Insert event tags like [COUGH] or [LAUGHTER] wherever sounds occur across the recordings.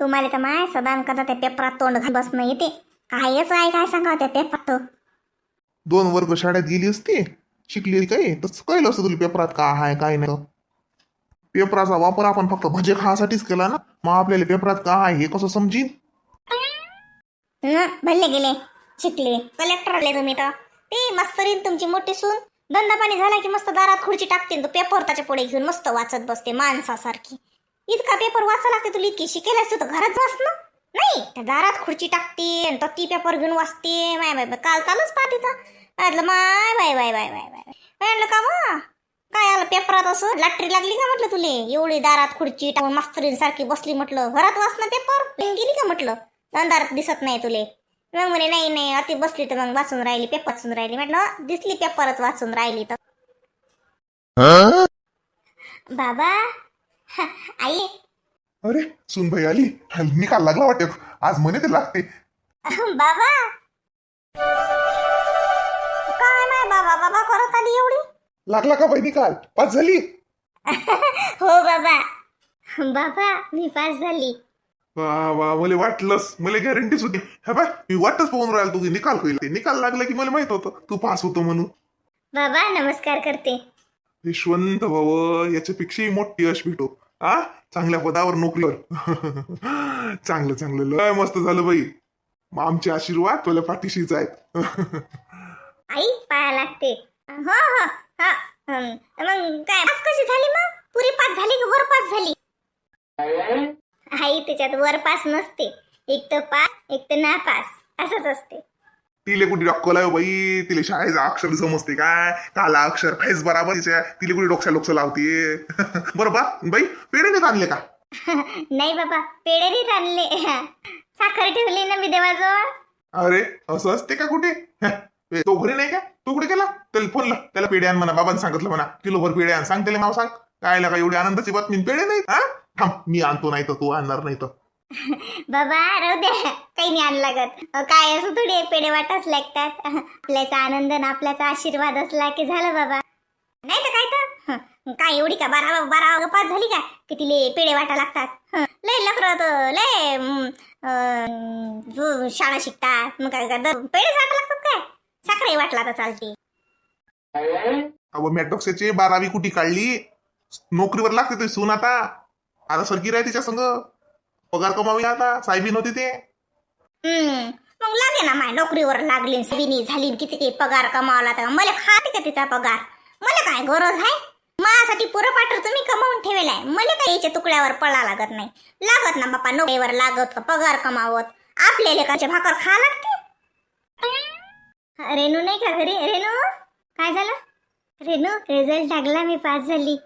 तुम्हाला तर माय सदान करता त्या पेपरात तोंड घाल बसणं येते. कायच आहे काय सांगा त्या पेपरात दोन वर्ग शाळेत गेली असती. शिकली काय तसं कळलं असतं तुला पेपरात काय आहे काय नाही. तर. पेपराचा वापर आपण फक्त भजे खाण्यासाठीच केला ना. मग आपल्याला पेपरात काय आहे हे कसं समजीन? न भल्ले गेले. शिकले. कलेक्टर आले तुम्ही तर. ते मस्तरीन तुमची मोठी सून. धंदा पाणी झाला की मस्त दारात खुर्ची टाकते तो पेपर त्याच्या पुढे घेऊन मस्त वाचत बसते माणसासारखी. इतका पेपर वाचा लागते तुला इतकी शिकेल असते तर घरात वाच ना. नाही त्या दारात खुर्ची टाकते आणि तो ती पेपर घेऊन वाचते. माय बाय बाय काल कालच पाहतेचा म्हटलं माय bye bye bye bye bye म्हटलं का मा काय आलं पेपरात असं? लॅट्री लागली का? म्हटलं तुले. एवढी दारात खुर्ची टाकून मास्तरीन सारखी बसली म्हटलं. घरात वाच ना पेपर. गेली का? म्हटलं. अंधारात दिसत नाही तुले. मग म्हणे नाही नाही अति बसली तर मग वाचून राहिली पेपर वाचून राहिली. म्हटलं दिसली पेपरच वाचून राहिली तर. बाबा [LAUGHS] आई. अरे सुनबाई आली. निकाल लागला वाटत. आज म्हणे ते लागते. [LAUGHS] बाबा. काय नाही बाबा बाबा करत आली एवढी? लागला का बाई निकाल पास झाली? [LAUGHS] हो बाबा. बाबा मी पास झाली. वा वा मला वाटलंच मला गॅरंटीच होती हा बाय मी वाटच पाहून राहिलो तू निकाल होईल. ते निकाल लागला की मला माहीत होतं. तू पास होतो म्हणून. बाबा नमस्कार करते. यशवंत भाऊ याच्यापेक्षाही मोठी यश भेटो. हा? चांगल्या पदावर नोकरीवर. [LAUGHS] चांगलं चांगलं. लय मस्त झालं बाई. आमचे आशीर्वाद तुला पाठीशीच आहेत. [LAUGHS] आई पाया लागते. हो हो हा. मग काय कशी झाली मग? पुरी पास झाली की वर पास झाली? आई त्याच्यात वर पास नसते. एक तर पास एक तर ना पास असंच असते. तिले कुठे डॉक्कल आहे हो बाई? तिले शाळेचं अक्षर समजते काय? काला अक्षर फैस बराबर तिच्या. तिले कुठे डोक्या लोकस लावते? [LAUGHS] बरं बा बाई पेढे नाही आणले का? [LAUGHS] नाही बाबा पेढे नाही आणले. [LAUGHS] साखर ठेवली ना मी देवाजवळ. अरे असं असते का कुठे? तो घरी नाही का? तू कुठे गेला? त्याला फोन ला. त्याला पेढे आण म्हणा बाबांनी सांगितलं म्हणा. किलोभर पेढे आण. सांग त्याला नाव सांग. काय का एवढी आनंदाची बातमी? पेढे नाही हा? थांब मी आणतो नाही तर तू आणणार नाही तर बाबा राहू द्या काही नाही आण लागत. काय असं थोडी एक पेढे वाटच लागतात. आपल्याचा आनंद आपल्याचा आशीर्वाद असला की झालं बाबा. नाही तर काय तर? काय एवढी का बारा बारा पास पाच झाली का? की तिले पेढे वाटा लागतात. लय लकर लय शाळा शिकतात मग काय काय पेढे पेढेच वाटा लागतात काय? साखरही वाटला तर चालते. अहो मॅटॉक्सची बारावी कुठे काढली? नोकरीवर लागते ते सून आता. आता सरकी राह तिच्या संग. पगार कमावी आता साहेबी होती ते. हम्म. मग लागे ना माय नोकरीवर लागली सविनी झाली किती काही पगार कमावला तर. मला खाते का तिचा पगार? मला काय गरज आहे? माझ्यासाठी पुरं पाटर तुम्ही कमावून ठेवलाय मला काय याच्या तुकड्यावर पळा लागत नाही. लागत ना बापा नोकरीवर लागत का पगार कमावत. आपल्या लेकांचे भाकर खा लागते. रेणू नाही का घरी? रेणू काय झालं? रेणू रिझल्ट लागला मी पास झाली.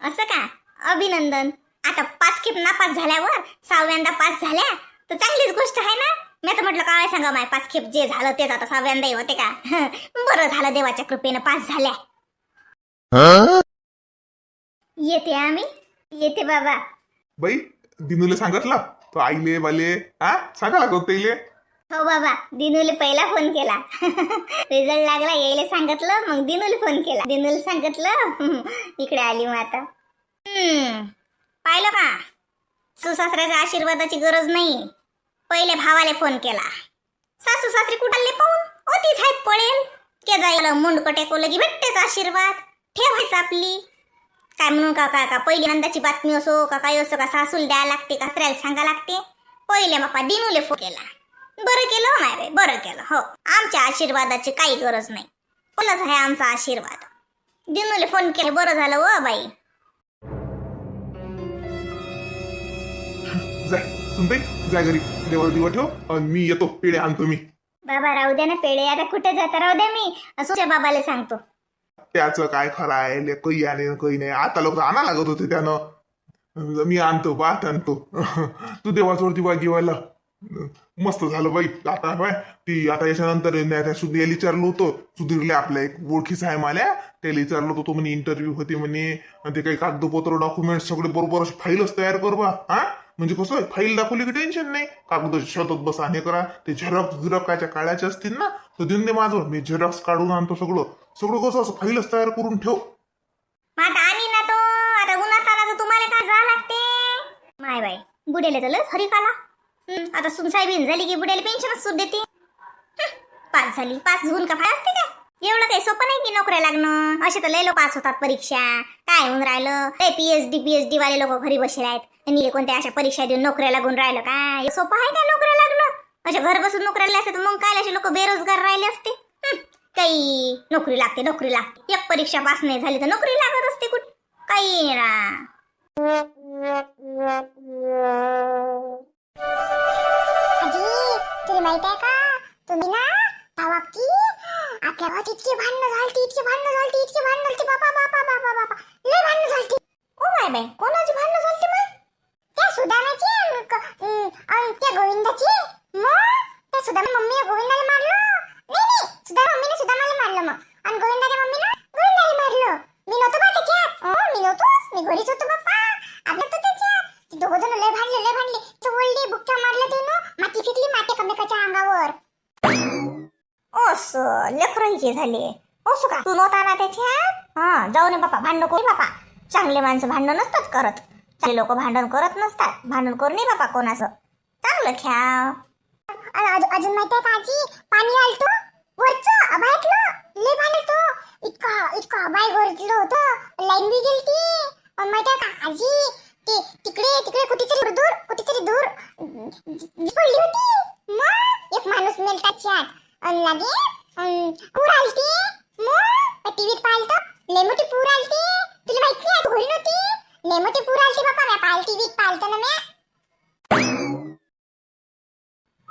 असं का? अभिनंदन. आता पाच खेप नापास झाल्यावर सहाव्यांदा पास झाल्या तर चांगलीच गोष्ट आहे ना? मी तर म्हटलं काय सांगा माय पाच खेप जे झालं तेच आता सहाव्यांदा होते का? [LAUGHS] बरं झालं देवाच्या कृपेनं पास झाल्या. येते आम्ही. येते बाबा. बाई दिनूले सांगितलं तो आईले बाले हा? सांगा लागत हो बाबा दिनूला पहिला फोन केला. [LAUGHS] रिझल्ट लागला यायला सांगितलं मग दिनूला फोन केला. दिनूला सांगितलं [LAUGHS] इकडे आली मग आता. हम्म, पाहिलं का? सुसासऱ्याच्या आशीर्वादाची गरज नाही. पहिले भावाले फोन केला. सासू सासरी कुठाले पाहून? ओ तीच आहेत पडेल के जायला मुंडक टेकवलं की भेटतेच आशीर्वाद. ठेवायचं आपली. काय म्हणून का काय का पहिली आनंदाची बातमी असो का काय असो का सासूला द्यायला लागते का स्त्र्याला सांगा लागते? पहिले बापा दिनूले फोन केला. बरं केलं हो माय बाई बरं केलं हो. आमच्या आशीर्वादाची काही गरज नाही. बोलच आहे आमचा आशीर्वाद? दिनूले फोन केले बरं झालं व बाई. सुनताई जाय घरी. देवाला दिवा ठेव आणि मी येतो. पेढे आणतो मी. बाबा राहू द्या ना पेढे. आता कुठे जाता? राहू द्या मी. असोच्या बाबाला सांगतो. त्याचं काय खरं आहे? ले काही आले न काही नाही. आता लोक आणा लागत होते त्यानं. मी आणतो बात आणतो. तू देवाजवळ दिवा गिवायला मस्त झालं बाई. आता बाय. ती आता याच्यानंतर नाही सुधीर विचारलं होतं. सुधीरले आपल्या एक ओळखीचा आहे मला त्याला विचारलं होतं तो म्हणे इंटरव्ह्यू होती म्हणे. ते काही कागदपत्र डॉक्युमेंट सगळे बरोबर फाईलच तयार कर बा. हा? म्हणजे कसं फाईल दाखवली की टेन्शन नाही. कागद शोधत बसा हे करा. ते झेरॉक्स झिरॉक्स कायच्या असतील ना तर देऊन दे माझं. मी झेरॉक्स काढून आणतो सगळं. सगळं कसं असं फाईलच तयार करून ठेव. आता आली ना तो. आता गुन्हा तर तुम्हाला काय जा लागते? माय बाय बुडेले तर लस हरी काला आता सुनसाई बिन झाली की बुडेले पेन्शनच सूट देते. पाच झाली. पाच घेऊन का फाय असते का एवढं काही सोपं नाही की नोकऱ्या लागणं? असे तर लय लोक पास होतात परीक्षा. काय होऊन राहिलं? ते पीएचडी पीएचडी वाले लोक घरी बसले आहेत. आणि कोणत्या अशा परीक्षा देऊन नोकऱ्या लागून राहिलं काय? सोपं आहे का नोकऱ्या लागणं? अशा घर बसून नोकऱ्याला असते तर मग काय? असे लोक बेरोजगार राहिले असते. काही नोकरी लागते नोकरी लागते. एक परीक्षा पास नाही झाली तर नोकरी लागत असते कुठे? काही रा. माहीत आहे का? तुम्ही ना आपल्या गावात इतकी भांडणं झालती इतकी भांडणं झालती इतकी भांडणं झालती. बापा बापा बापा बापा. लय भांडणं झालती. ओ माय बाय कोणाची भांडणं झालती मग? त्या सुदामाची अन क- अन- त्या गोविंदाची? मग? त्या सुदामा मम्मी गोविंदाला मारलं? नाही नाही सुदामा मम्मीने सुदामाला मारलं मग. आणि गोविंदा मम्मीनं गोविंदाला मारलं मी नव्हतो बा त्याच्यात हो मी नव्हतो मी घरीच होतो बाप्पा आपलं तर त्याच्यात ते दोघं जण लय भांडले लय भांडले तो बोलली बुक्क्या मारलं ते ना माती फेकली माती कमेकाच्या अंगावर ओस लेकरं झाली. ओसो हो, का तू नव्हता ना त्याच्यात? हा जाऊ नये बापा भांडण करू बापा. चांगले माणसं भांडण नसतात करत. चांगले लोक भांडण करत नसतात. भांडण करू नये बापा कोणाचं. चांगलं ख्या अजून माहिती आहे आजी? पाणी आलतो. वरचं अबायतलं लय पाणी तो इतका इतका अबाय गरजलं होतं. लाईन बी गेलती. पण माहिती आहे का आजी? ते तिकडे तिकडे कुठेतरी दूर कुठेतरी दूर. पडली होती. मग एक माणूस मेल त्याच्यात आणि लागे पूर आलती? मग? टीव्हीत पाहिलं लय मोठी पूर आलती. तुला माहीत नाही घोडी नव्हती लय मोठी पूर आलती बापा. म्या पाहिलं टीव्हीत पाहिलं ना म्या.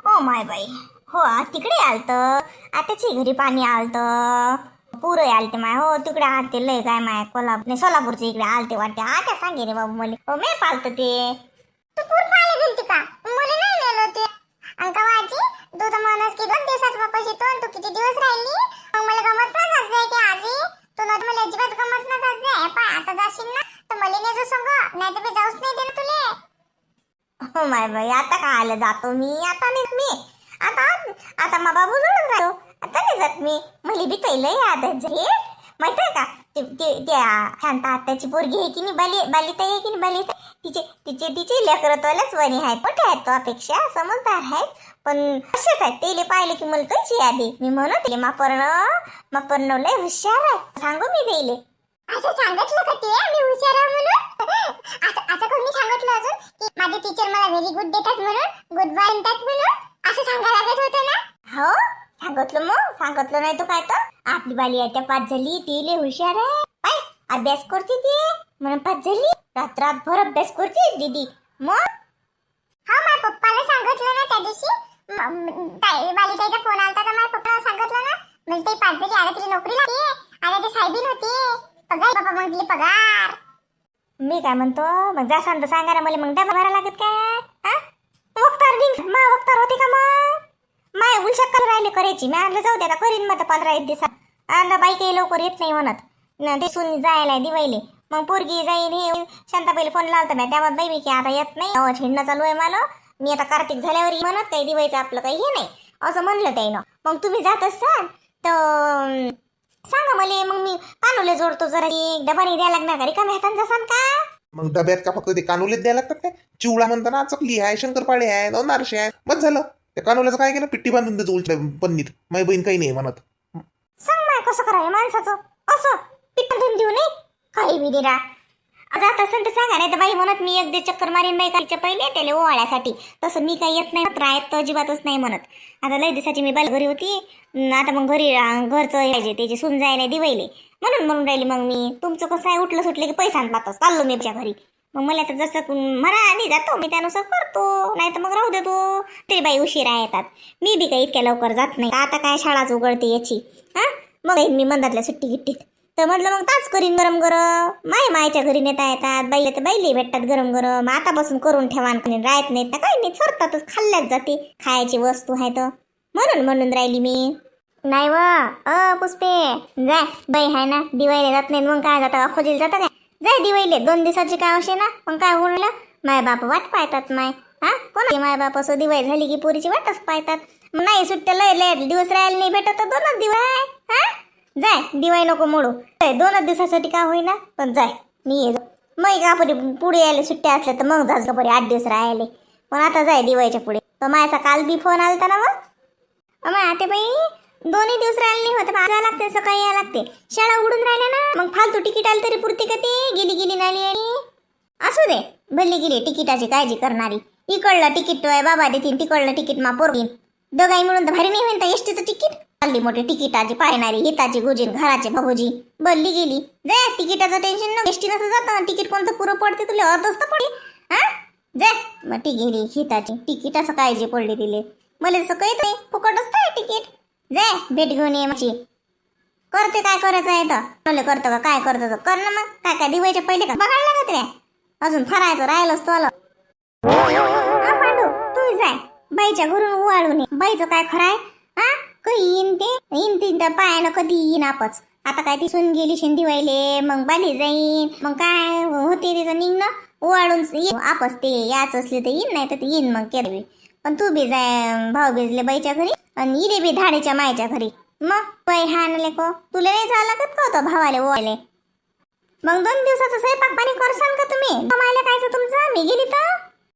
ओ माय बाई. हो तिकडे आलतं. आताची घरी पाणी आलतं. पुरं आलते माय. हो तिकडे आलते. लय काय माय कोल्हापूर नाही, सोलापूरच्या इकडे आलते वाटते. आता सांगे रे बाबू मला. हो मी पालतं ते. तू पूर पाहायला गेलती का? मुली नाही नेलं होते अंका तू तर म्हणस की दोन दिवसात वापस येतो आणि तू किती दिवस राहिली? मग मला गमत ना जात जाय की आजी. तू नव्हतं मला अजिबात गमत ना जात जाय पण आता जाशील ना तर मला नाही संग. नाही तर मी जाऊच नाही देणार तुले. हो माय बाई आता काय आलं जातो मी? आता नाही मी. आता आता मा बाबू जोडून राहतो आता नाही जात मी. मला बी पहिलं याद आहे माहीत आहे का? ते- त्या शांता आत्याची पोरगी आहे की नाही? बाली बालिता आहे की नाही? बालिता तिचे तिचे तिचे लेकरतवाल्याच वणी आहेत मोठे आहेत तो अपेक्षा. समजदार आहेत. पण असेच आहेत. तेले पाहिले की मला काहीच याद मी म्हणत मा पर्ण मा पर्ण लय हुशार आहे सांगू मी देले असं सांगितलं का ते? मी हुशार आहे म्हणून? असं असं कोणी सांगितलं अजून? की माझे टीचर मला व्हेरी गुड देतात म्हणून? गुड बाय म्हणतात म्हणून? असं सांगायला लागत होतं ना? हो सांगितलं मग. सांगितलं नाही तो काय तर? आपली बाली आता पाच झाली ती लय हुशार आहे. अभ्यास करते ती. म्हणून पाच झाली रात रातभर अभ्यास करते दीदी. मग? हा माझ्या पप्पाला सांगितलं ना त्या दिवशी. म- ताई- बालिताईचा फोन आलता तर माझ्या पप्पाला सांगितलं ना. म्हणजे ते पाच जरी आला तरी नोकरी लागते आता ते साहेबीन होते. पगार बाबा मग दिली पगार. मी काय म्हणतो मग जा सांग सांगा ना मला मग डबा भरा लागत काय? हा? वक्तार बिन मा वक्तार होते का मग? माय उलशा कर राहिले करायची. मी आणलं जाऊ दे आता करीन मग आता पंधरा एक दिवसात. आणलं बाई काही लवकर येत नाही म्हणत. न ते सुनी जायला दिवायले मग पोरगी जाईन हे शांताबाईला फोन लावता नाही. त्यामध्ये बाई मी की आता येत नाही. गावात हिंडणं चालू आहे मला. मी आता कार्तिक झाल्यावर म्हणत काही दिवायचं आपलं काही हे नाही. असं म्हणलं त्यानं मग तुम्ही जात असाल तर सांगा मला. मग मी कानूले जोडतो जरा. एक डबा नाही द्यायला लागणार का रिकाम्या हातानं जसान का? मग डब्यात का फक्त ते कानोलीत द्यायला लागतात काय? चिवडा म्हणताना चकली आहे शंकरपाळे आहे अनारसे आहे. बस झालं. त्या कानोल्याचं काय केलं? पिट्टी बांधून त्याचं उलट पन्नीत. माझी बहीण काही नाही म्हणत. सांग माय कसं करावं माणसाचं? असं पिठ्ठून देऊ नये? काही बी दिरा जात असेल तर सांगा नाही तर बाई म्हणत मी एक दे चक्कर मारीन बाई कालच्या पहिले त्याला ओवाळ्यासाठी. तसं मी काही येत नाही राहत तर अजिबातच नाही म्हणत. आता लय दिवसाची मी बाल घरी होती आता मग घरी घरचं यायचे त्याचे सून जायला दिवायले म्हणून म्हणून राहिली मग मी. तुमचं कसं आहे उठलं सुटलं की पैसा पाहतो चाललो मी तुझ्या घरी. मग मला तर जसं म्हणा आधी जातो मी त्यानुसार करतो. नाही तर मग राहू देतो तरी बाई उशिरा येतात. मी बी काही इतक्या लवकर जात नाही. आता काय शाळाच उघडते याची. हा? मग मी मंदातल्या सुट्टी गिट्टीत. तर म्हटलं मग ताच करीन गरम गरम. माय मायच्या घरी नेता येतात बाईला तर बाईले भेटतात गरम गरम. आतापासून करून ठेवा राहत नाहीत ना काही नाही सरतातच खाल्ल्याच जाते. खायची वस्तू आहे तर. म्हणून म्हणून राहिली मी. नाही व अ पुष्पे. जाय बाई हाय ना दिवाळीला जात नाही मग काय जाता? अखोजीला जाता काय? जाय दिवाळीले दोन दिवसाची काय असे ना? मग काय होईल माय बाप वाट पाहतात माय. हा? कोण माय बाप असं दिवाळी झाली की पोरीची वाटच पाहतात. मग नाही सुट्ट्या लय लय दिवस राहायला नाही भेटत दोनच दिवस आहे. हा? जाय दिवाळी नको मोडू. दोनच दिवसासाठी का होईना पण जाय मी ये मग का परी पुढे यायला सुट्ट्या असल्या तर मग जायचं का परी आठ दिवस राहिले. पण आता जाय दिवाळीच्या पुढे. तर माझ्या काल बी फोन आलता ना मग. आते बाई दोन्ही दिवस राहिले नाही होते जायला लागते सकाळी यायला लागते. शाळा उडून राहिल्या ना मग फालतू तिकीट आली तरी पुरती का ते? गेली गेली नाली आणि असू दे भल्ली गेली तिकिटाची काळजी करणारी. इकडलं तिकीट बाबा देतीन तिकडलं तिकीट मा पोरगीन. दोघाई मिळून तर भारी नाही होईन तर एसटीचं तिकीट? चालली मोठी तिकिटाची पाहणारी हिताची गुजीन घराचे भाऊजी बदली गेली. जाय तिकिटाचं टेन्शन न एसटी नसं जात. तिकीट कोणतं पुरं पडते तुला? अर्धच तर पडली. हा? जाय मग ती गेली हिताची. तिकिटाचं काळजी पडली तिले. मला तसं काही नाही. फुकटच काय तिकीट. जाय भेट घेऊन ये माझी करते काय करायचं आहे तर मला करतो का? काय करतो तर कर ना मग. काय काय दिवायच्या पहिले का? बघायला लागत रे अजून फरायचं राहिलंच तो आलं पांडू तू जाय बाईच्या घरून उवाळून बाईचं काय खरं आहे? हा? येईन ते. येईन ती पायानं कधी येईन आपच. आता काय ती सून गेली शिंदी व्हायले मग बाली जाईन. मग काय होते तिचं निघणं. उवाळून ये. आपच ते याच असले तर येईन नाही तर ते येईन मग केरवी. पण तू बी जाय भाऊ बेजले बाईच्या घरी आणि इरे बी धाडेच्या मायच्या घरी. मग? बाई हानले को. तुला नाही जावं लागत का होतं भावाले ओवायले मग दोन दिवसाचं स्वयंपाक पाणी करसाल का तुम्ही? कमायला कायचं तुमचं? मी गेली तर?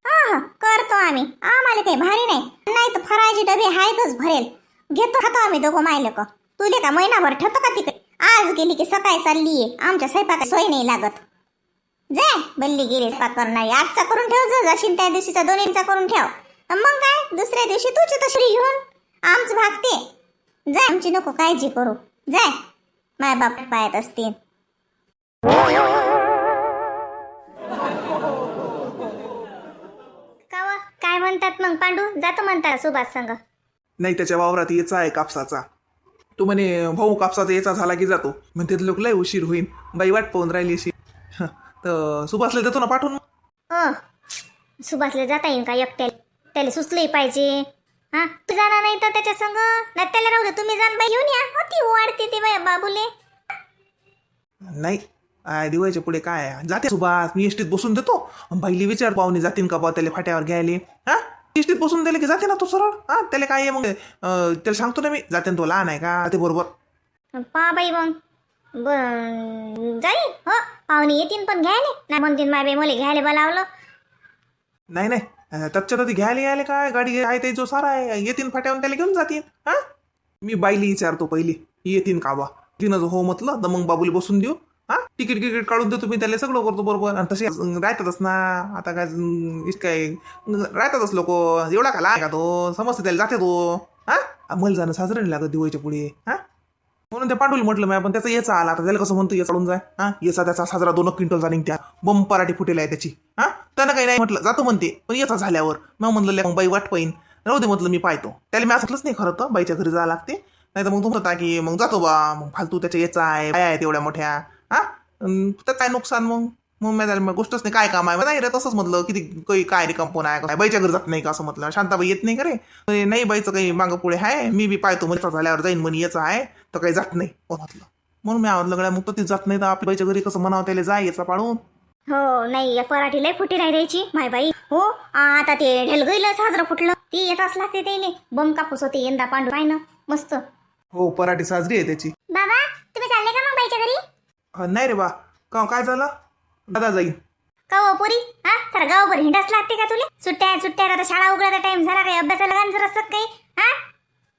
हा करतो आम्ही. आम्हाला काही भारी नाही. नाही तर फराळाचे डबे आहेतच भरेल. घेतो खातो आम्ही दोघं माय का तुले का महिनाभर ठेवतो का तिकडे? आज गेली की सकाळी चालली आमच्या स्वयंपाकात सोय नाही लागत. जाय बल्ली गेली स्वयंपाक करणारी आजचा करून ठेव जा त्या दिवशीचा दोन्हींचा करून ठेव. अन मग काय? दुसऱ्या दिवशी तुझी तशी घेऊन आमच भागते. जाय आमची नको काळजी करू. जाय माय बाप पायात असतील. काय म्हणतात मग? पांडू जातो म्हणतात सुभाष संघ नाही त्याच्या वावरात याचा आहे कापसाचा. तू म्हणे भाऊ कापसाचा याचा झाला की जातो. म्हणते लोक लय उशीर होईल बाई वाट पाहून राहिली अशी. हं, तर सुभाषला देतो ना पाठवून अ सुभाषला जाता येईल का एकट्याला? त्याला सुचलंही पाहिजे. हा? तू जाणार नाही तर त्याच्या संग? नाही त्याला राहू दे तुम्ही जाण बाई घेऊन या. हो ती वाढते ते बाई बाबूले. नाही आय दिवाळीच्या पुढे काय? आहे? जाते सुभाष मी एसटीत बसून देतो. बाईली विचार पाहुणे जातीन का बा त्याला फाट्यावर घ्यायले? हा? एसटीत बसून दिले की जाते ना तो सरळ? हा त्याला काय आहे मग? अं, त्याला सांगतो ना मी जाते ना तो लहान आहे का? ते बरोबर. पा बाई मग. ब जाई हो पाहुणे येतील पण घ्यायले. नाही म्हणतील माय बाई मला घ्यायला बोलावलं. नाही नाही अं, त्याच्यात आधी घ्यायला यायले काय? गाडी आहे ते जो सारा आहे येतीन फाट्यावर त्याला घेऊन जातीन. हा? मी बाईली विचारतो पहिली येतीन का बा? तिनं जर हो म्हटलं तर मग बाबूला बसून देऊ. हा? तिकीट गिकीट काढून देतो मी त्याला सगळं करतो बरोबर. आणि तसे राहतातच ना. आता काय इस काय राहतातच लोक. एवढा का आहे का तो? समजते त्याला जाते तो. हा? मला जाणं साजरं नाही लागत दिवाळीच्या पुढे. हा? म्हणून ते पाठवलं म्हटलं मी पण त्याचा याचा आला. आता त्याला कसं म्हणतो याचा जाय. हा? याचा त्याचा साजरा दोन क्विंटल जाणे त्या बम पराठी फुटेल आहे त्याची. हा? त्यानं काही नाही म्हटलं जातो म्हणते. पण याचा झाल्यावर. मग म्हणलं मग बाई वाट पाहिन. राहू दे म्हटलं मी पाहतो. त्याला मी असलंच नाही खरं तर बाईच्या घरी जावं लागते. नाही तर मग तुमचं की मग जातो बा मग फालतू त्याच्या याचा आहे बाया आहेत एवढ्या मोठ्या. हा? तर काय नुकसान मग? मग मी त्याला मग गोष्टच नाही काय काम आहे? नाही रे तसंच म्हटलं किती काही काय रे कंपन आहे काय बाईच्या घरी जात नाही का असं म्हटलं. शांताबाई येत नाही का रे? नाही बाईचं काही मागं पुढे आहे? मी बी पाहतो म्हणजे झाल्यावर जाईन म्हणे याचं आहे तर काही जात नाही म्हटलं. म्हणून मी आवडलं गड्या मग ती जात नाही तर आपल्या बाईच्या घरी कसं म्हणावं त्याला जाय याचा पाडून. हो नाही या पराठी लय फुटी नाही द्यायची माय बाई. हो आता ते ढेलगईला साजरं फुटलं. ती येताच लागते त्याने बम कापूस होते यंदा पांडू. पाय ना मस्त. हो पराठी साजरी आहे त्याची. बाबा तुम्ही चालले का मग बाईच्या घरी? नाही रे बा. का हो, काय झालं? दादा जाईन का हो पुरी? हा? तर गावभर हिंडाच लागते का तुले? सुट्ट्या आहेत, सुट्ट्या आहेत, आता शाळा उघडायचा टाइम झाला काही अभ्यासाला गाण जर असत काही. हा?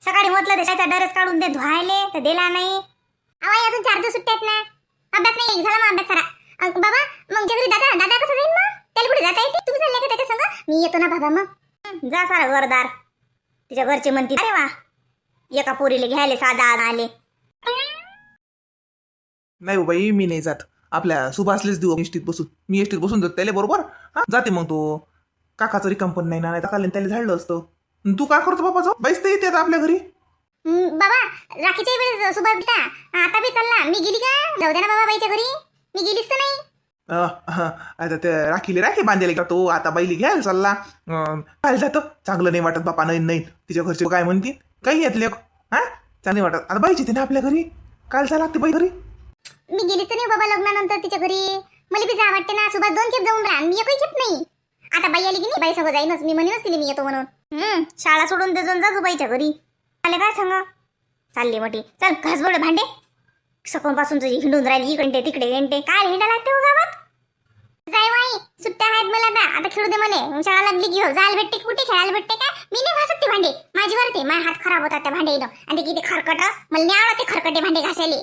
सकाळी म्हटलं देशाचा डरस काढून दे धुवायले तर दिला नाही. अवाई अजून चार दिवस सुट्ट्या आहेत ना. अभ्यास नाही झाला मग अभ्यास करा अं, बाबा मग जगरी दादा दादा कसं जाईल मग? त्याला कुठे जाता येते? तुम्ही चालले का त्याच्या संग? मी येतो ना बाबा मग. हं, जा सारा घरदार. तिच्या घरचे म्हणतील अरे वा एका पोरीले घ्यायले साधा आले नाही बाई मी नाही जात. आपल्या सुभाषलेच देऊ एसटीत बसून. मी एसटीत बसून जातो त्याला बरोबर? हा? जाते मग तो. काकाचं रिकाम पण नाही ना नाही काल त्याला झाडलं असतं. तू काय करतो बाबा जाऊ? बाईस तर येते आता आपल्या घरी. बाबा राखीच्या वेळेस सुभाष आता बी चालला. मी गेली का? जाऊ दे ना बाबा बाईच्या घरी. मी गेलीच तर नाही. आता ते राखीले राखी बांधायला जातो आता बाईली घ्यायला चालला. काय जातो. चांगलं नाही वाटत बापा नाही नाही तिच्या घरचे काय म्हणतील? काही येतले हा? चांगली वाटत. आता बाईची ते ना आपल्या घरी. काय चालला लागते बाई घरी? मी गेलीच तर नाही बाबा लग्नानंतर तिच्या घरी. मला बी जा वाटते ना सुभाष दोन खेप जाऊन राहा. मी एकही खेप नाही. आता बाई आली की नाही? बाई सगळं जाईनच. मी म्हणूनच तिला मी येतो म्हणून. शाळा सोडून दे जाऊन जातो बाईच्या घरी. आले काय सांगा? चालली मोठी. चल घासबोड भांडे. सकाळपासून तुझी हिंडून राहिली. इकडे तिकडे येणते काय हिंडा लागते हो गावात? जाय बाई सुट्ट्या आहेत मला आता. आता खेळू दे मला. शाळा लागली की हो. जायला भेटते कुठे? खेळायला भेटते काय मी नाही घासत ते भांडे. माझी वरते. माझे हात खराब होतात त्या भांडे मला किती खरकट. मला नाही आवडत ते खरकटे भांडे घासायले.